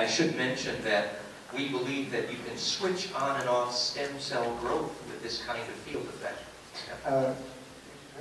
I should mention that we believe that you can switch on and off stem cell growth with this kind of field effect.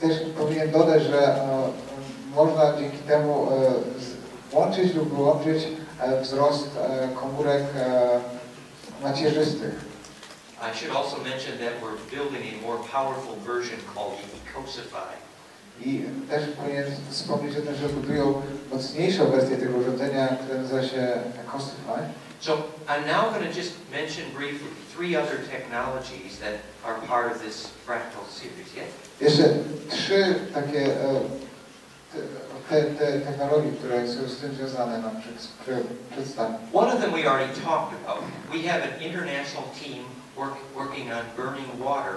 Też powinien dodać, że można dzięki temu włączyć lub wyłączyć wzrost komórek macierzystych. I should also mention that we're building a more powerful version called the Ecosify. I też powinien wspomnieć o tym, że budują mocniejszą wersję tego urządzenia, które nazywa się Ecosify. So I'm now going to just mention briefly three other technologies that are part of this fractal series. Yeah? Jeszcze trzy takie e, te, te technologie, które są z tym związane nam przedstawię. One of them we already talked about. We have an international team work, working on burning water.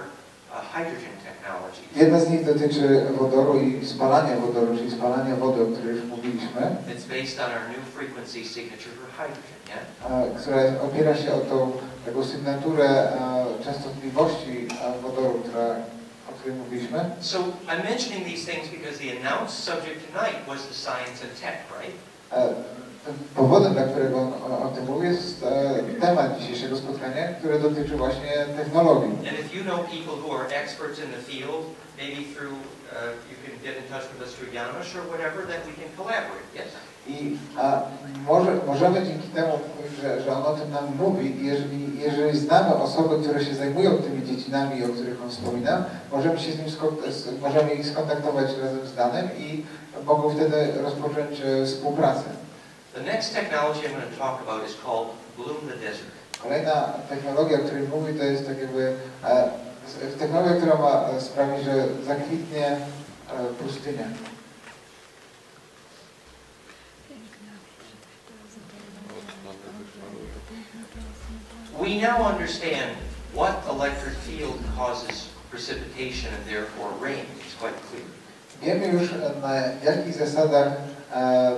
Jedna z nich dotyczy wodoru i spalania wodoru, czyli spalania wody, o której już mówiliśmy, It's based on our new frequency signature for hydrogen. Yeah? e, która opiera się o tą taką sygnaturę e, częstotliwości e, wodoru, która, o której mówiliśmy. So I'm mentioning these things because the announced subject tonight was the science and tech, right? Powodem, dla którego on o, o tym mówi, jest e, temat dzisiejszego spotkania, który dotyczy właśnie technologii. And if you know people who are experts in the field, maybe through, uh, you can get in touch with us through Janusz or whatever, that we can collaborate, yes? I a, może, możemy dzięki temu, że, że on o tym nam mówi, jeżeli, jeżeli znamy osoby, które się zajmują tymi dziedzinami, o których on wspominał, możemy się z nim możemy ich skontaktować razem z Danem i mogą wtedy rozpocząć e, współpracę. The next technology I'm going to talk about is called Bloom the Desert. Kolejna technologia, o której mówi, to jest tak jakby e, technologia, która ma sprawić, że zakwitnie e, pustynia. We now understand what electric field causes precipitation and therefore rain. It's quite clear. Wiemy już na jakich zasadach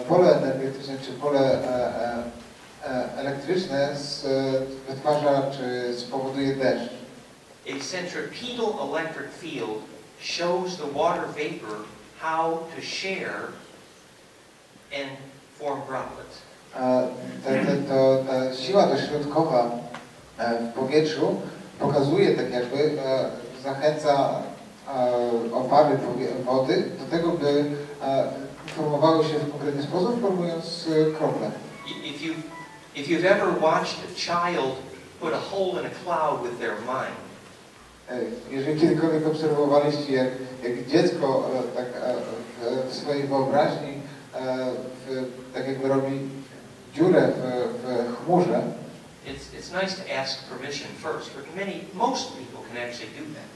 pole energetyczne czy pole e, e, e, elektryczne e, wytwarza czy spowoduje deszcz. A centripetal electric field shows the water vapor how to share and form droplets. E, te, te, to, ta siła dośrodkowa e, w powietrzu pokazuje tak jakby, e, zachęca e, opary wody do tego, by e, formowały się w konkretny sposób, formując krople. If you if you've ever watched a child put a hole in a cloud with their mind, Jeżeli kiedykolwiek obserwowaliście, jak, jak dziecko tak, w, swojej wyobraźni w, tak jakby robi dziurę w, w chmurze, it's it's nice to ask permission first. But many most people can actually do that.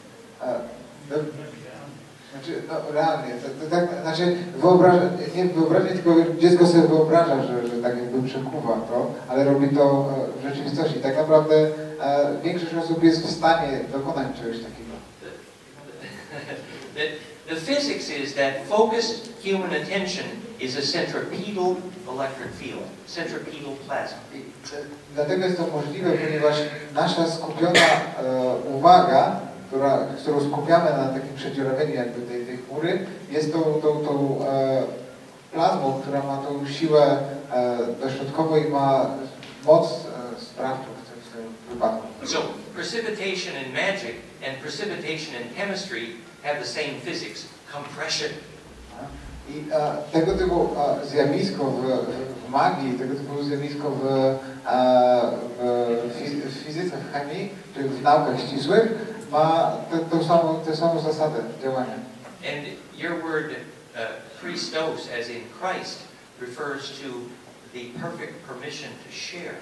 Znaczy, no, realnie, to, to tak, znaczy wyobraża, nie wyobraźnie, tylko dziecko sobie wyobraża, że, że tak jakby przekuwa to, ale robi to e, w rzeczywistości. Tak naprawdę e, większość osób jest w stanie dokonać czegoś takiego. the, the physics is that focused human attention is a centripetal electric field, centripetal plasma. E, Dlatego jest to możliwe, ponieważ nasza skupiona e, uwaga, która, którą skupiamy na takim przedziurawieniu jakby tej, tej chmury, jest tą, tą, tą e, plazmą, która ma tą siłę e, dośrodkową i ma moc e, sprawczą w tym, w tym wypadku. So precipitation in magic and precipitation in chemistry have the same physics, compression. I e, tego typu e, zjawisko w, w magii, tego typu zjawisko w, e, w, fizy- w fizyce, w chemii, czy w naukach ścisłych ma tę tą samą, tę samą działania. And your word, uh, Christos, as in Christ, refers to the perfect permission to share.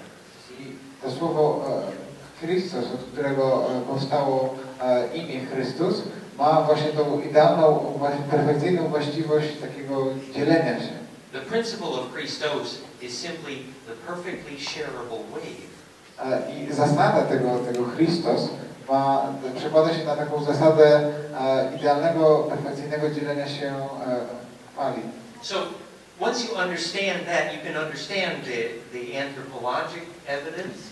To słowo Chrystus, od którego powstało imię Chrystus, ma właśnie tą idealną, perfekcyjną właściwość takiego dzielenia się. The principle of Christos is simply the perfectly shareable wave. I zasada tego, tego Chrystus ma, przekłada się na taką zasadę e, idealnego, perfekcyjnego dzielenia się e, fali. So once you understand that, you can understand the, the anthropologic evidence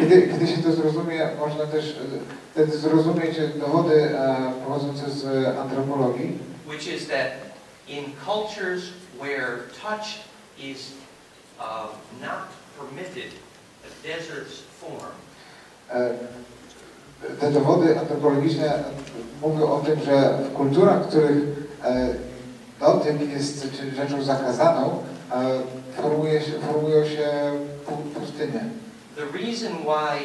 Kiedy, kiedy się to zrozumie, można też e, wtedy zrozumieć dowody e, pochodzące z antropologii, which is that in cultures where touch is uh, not permitted a desert's form, E, Te dowody antropologiczne mówią o tym, że w kulturach, w których e, dotyk jest rzeczą zakazaną, e, formuje się, formują się pu- pustynie. the reason why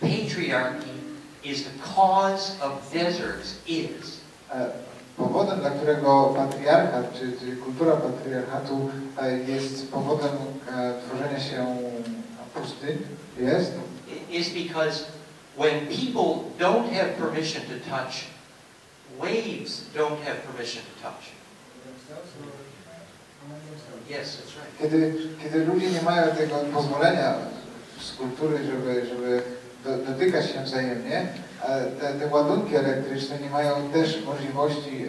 patriarchy is the cause of deserts is E, Powodem, dla którego patriarchat, czy, czy kultura patriarchatu jest powodem tworzenia się pustyń, jest, is because when people don't have permission to touch, waves don't have permission to touch. Yes, that's right. kiedy, kiedy ludzie nie mają tego pozwolenia z kultury, żeby, żeby do, dotykać się wzajemnie, te, te ładunki elektryczne nie mają też możliwości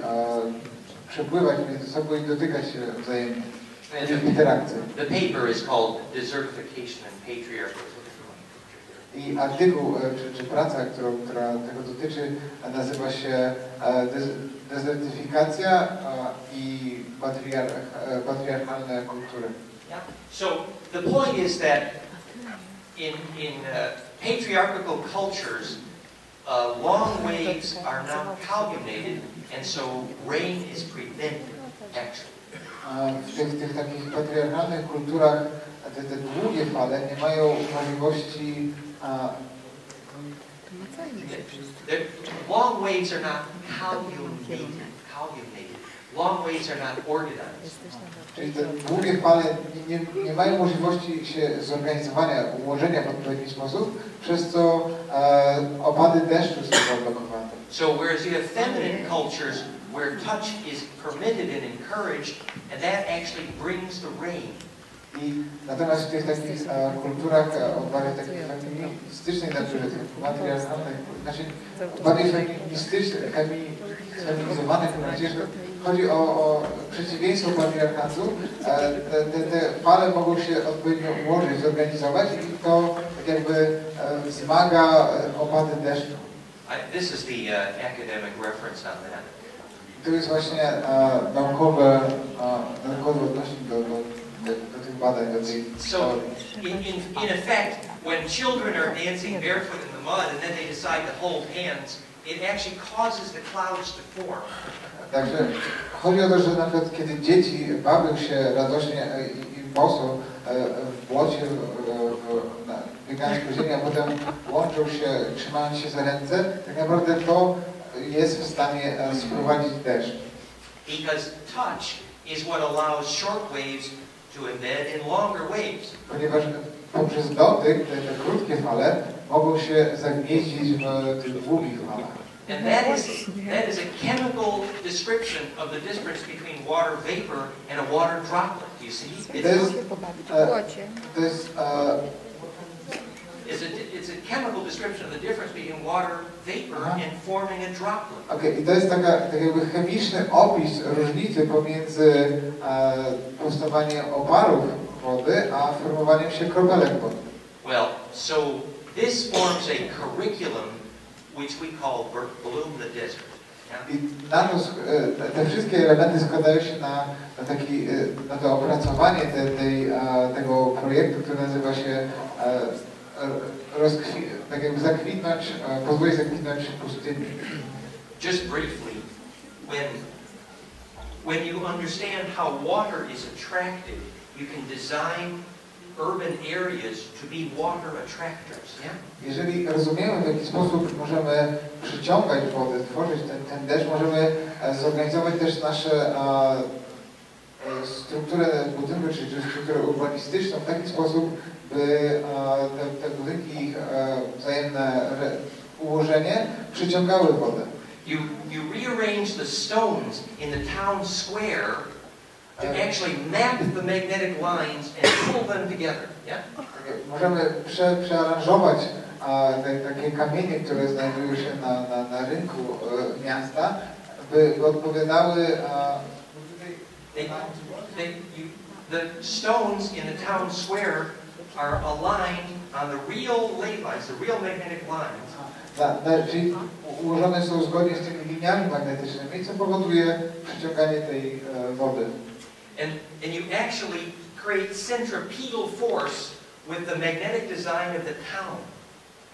przepływać między sobą i dotykać się wzajemnie. The, the paper is called Desertification and Patriarchy. I artykuł, e, czy, czy praca, którą, która tego dotyczy, nazywa się e, dez, dezertyfikacja i e, patriarchalne kultury. Yeah. So the point is that in, in uh, patriarchal cultures, uh, long waves are not calculated, and so rain is prevented, actually. W tych, tych takich patriarchalnych kulturach te, te długie fale nie mają możliwości The long waves are not how you need how you make it. Long waves are not organized. czyli te długie fale nie, nie, nie mają możliwości się zorganizowania, ułożenia w odpowiedni sposób, przez co e, opady deszczu są zablokowane. So whereas you have feminine cultures where touch is permitted and encouraged, and that actually brings the rain. I natomiast w tych takich e, kulturach o bardziej takiej feministycznej naturze, tych matriarchalnej, znaczy bardziej feministycznej, femi- feminizowanych, przecież chodzi o, o przeciwieństwo patriarchatu, te, te, te fale mogą się odpowiednio ułożyć, zorganizować i to jakby e, wzmaga e, opady deszczu. This is the uh, academic reference on that. To jest właśnie e, naukowe, e, naukowy odnośnik do, do, do, badań, So, in, in, in effect, when children are dancing barefoot in the mud and then they decide to hold hands, it actually causes the clouds to form. Także chodzi o to, że na przykład kiedy dzieci bawią się radośnie i, e, w błocie, w, w, na, biegając po ziemi, a potem łączą się, trzymając się za ręce, tak naprawdę to jest w stanie sprowadzić deszcz. Because touch is what allows short waves to embed in longer waves. Ponieważ poprzez dotyk te, te krótkie fale mogą się zagnieździć w tych długich falach. And that is, that is a chemical description of the difference between water vapor and a water droplet. Do you see? To It's, jest, Płocie. to jest Okej, i to jest taka, tak jakby chemiczny opis różnicy pomiędzy e, powstawaniem oparów wody, a formowaniem się kropelek wody. Well, so this forms a curriculum which we call Bloom the Desert. I na to, sk- e, te, te wszystkie elementy składają się na, na, taki, e, na to opracowanie te, tej, tego projektu, który nazywa się e, rozkwi, tak jakby zakwitnąć, pozwolić zakwitnąć pustyni. Just briefly, when, when you understand how water is attracted, you can design urban areas to be water attractors. Yeah? Jeżeli rozumiemy, w jaki sposób możemy przyciągać wodę, tworzyć ten, ten deszcz, możemy zorganizować też nasze e, strukturę budynku, czy, strukturę urbanistyczną w taki sposób, by e, te, te budynki, ich e, wzajemne ułożenie przyciągały wodę. You, you rearrange the stones in the town square to actually map the magnetic lines and pull them together. Yeah? Możemy prze, przearanżować e, te, takie kamienie, które znajdują się na, na, na rynku e, miasta, by, odpowiadały e, They, they, you, the stones in the town square are aligned on the real ley lines, the real magnetic lines. Na, czyli ułożone są zgodnie z tymi liniami magnetycznymi, co powoduje przyciąganie tej wody. And, and you actually create centripetal force with the magnetic design of the town.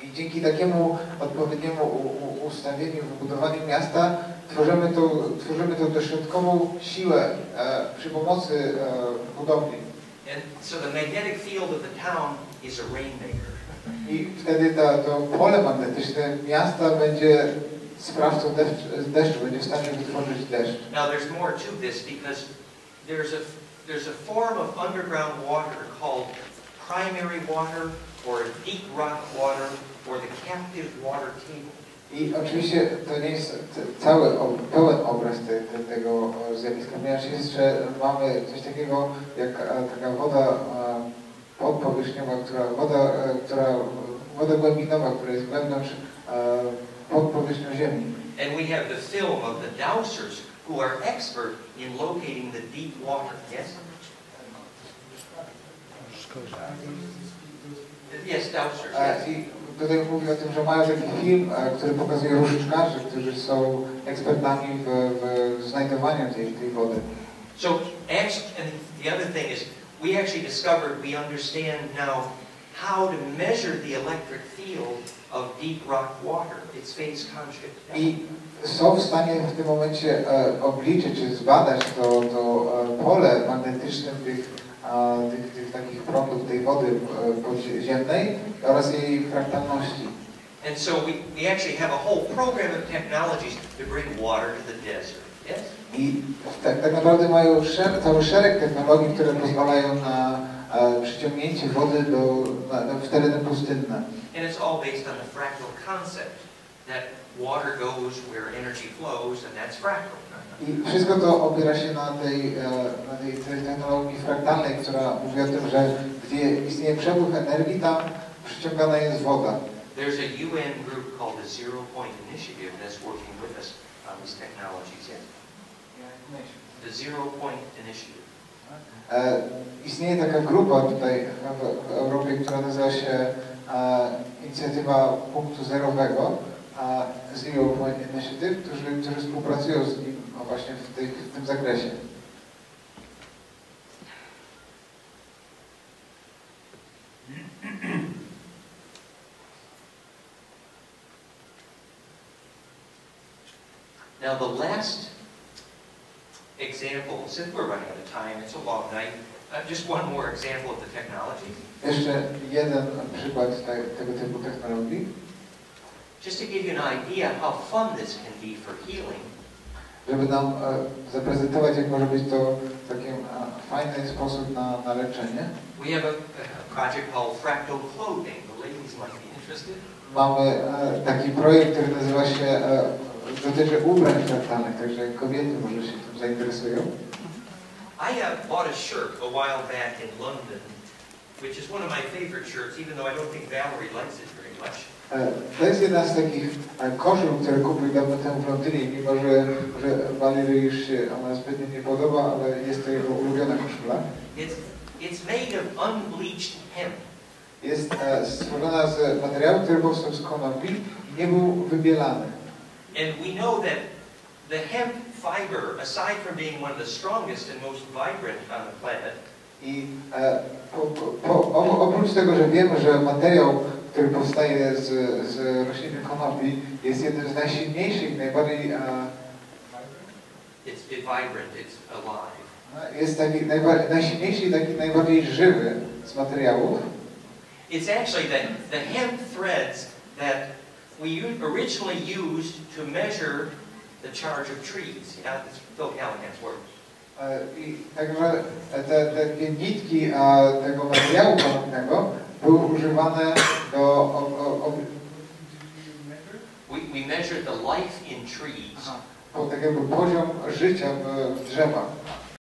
I dzięki takiemu odpowiedniemu u- u- ustawieniu, wybudowaniu miasta tworzymy tą, tworzymy tą dośrodkową siłę e, przy pomocy e, budowli. And so the magnetic field of the town is a rainmaker. I wtedy ta, to pole magnetyczne miasta będzie sprawcą deszcz, deszczu, będzie w stanie wytworzyć deszcz. Now there's more to this because there's a, there's a form of underground water called primary water or deep rock water or the captive water table. I oczywiście to nie jest cały, pełen obraz te, te, tego e, zjawiska, ponieważ jeszcze mamy coś takiego jak e, taka woda e, podpowierzchniowa, która, woda, która, woda głębinowa, która jest wewnątrz e, pod powierzchnią ziemi. And we have the film of the dowsers who are expert in locating the deep water. Yes? Yes, dowsers. Yes. I tutaj mówi o tym, że mają taki film, e, który pokazuje różdżkarzy, którzy są ekspertami w, w znajdowaniu tej, tej wody. So, and the other thing is, we actually discovered we understand now how to measure the electric field of deep rock water, its phase. I są w stanie w tym momencie e, obliczyć, czy zbadać to, to e, pole magnetyczne tych, tych, tych takich prądów, tej wody podziemnej oraz jej fraktalności. And so we, we actually have a whole program of technologies to bring water to the desert. Yes? I tak, tak naprawdę mają szer, cały szereg technologii, które pozwalają na e, przyciągnięcie wody do, na, na, w tereny pustynne. And it's all based on the fractal concept that water goes where energy flows, and that's fractal. I wszystko to opiera się na tej, e, na tej, technologii fraktalnej, która mówi o tym, że gdzie istnieje przepływ energii, tam przyciągana jest woda. There's a UN group called the Zero Point Initiative that's working with us on these technologies. Yes? The Zero Point Initiative. E, istnieje taka grupa tutaj w, w Europie, która nazywa się e, Inicjatywa Punktu Zerowego, Zero Point Initiative, którzy, którzy współpracują z nim no właśnie w, tej, w tym zakresie. Now, the last example, since we're running out of time, it's a long night, uh, just one more example of the technology. Jeszcze jeden przykład te, tego typu technologii, Just to give you an idea how fun this can be for healing, żeby nam zaprezentować, jak może być to taki e, fajny sposób na, na leczenie. we have a, a project called Fractal Clothing. The ladies might be interested. Mamy taki projekt, który nazywa się, dotyczy ubrań fraktalnych, także kobiety może się tym zainteresują. I uh, bought a shirt a while back in London, which is one of my favorite shirts, even though I don't think Valerie likes it very much. E, To jest jedna z takich e, koszul, które kupił dawno temu w Londynie, mimo że, że Valerii już się ona zbytnio nie podoba, ale jest to jego ulubiona koszula. It's, it's made of unbleached hemp. Jest e, stworzona z materiału, który powstał z konopi i nie był wybielany. And we know that the hemp fiber, aside from being one of the strongest and most vibrant on the planet, I e, po, po, oprócz tego, że wiemy, że materiał, który powstaje z, z rośliny konopi jest jednym z najsilniejszych, najbardziej e, it's it vibrant, it's alive. jest taki najba, najsilniejszy i taki najbardziej żywy z materiałów. It's actually the, the hemp threads that we originally used to measure the charge of trees. Yeah, it's Phil Callahan's words. E, I także te, te nitki e, tego materiału konopnego były używane do o, o, o, We, we measured the life in trees po tak jakby poziom życia w, w drzewach.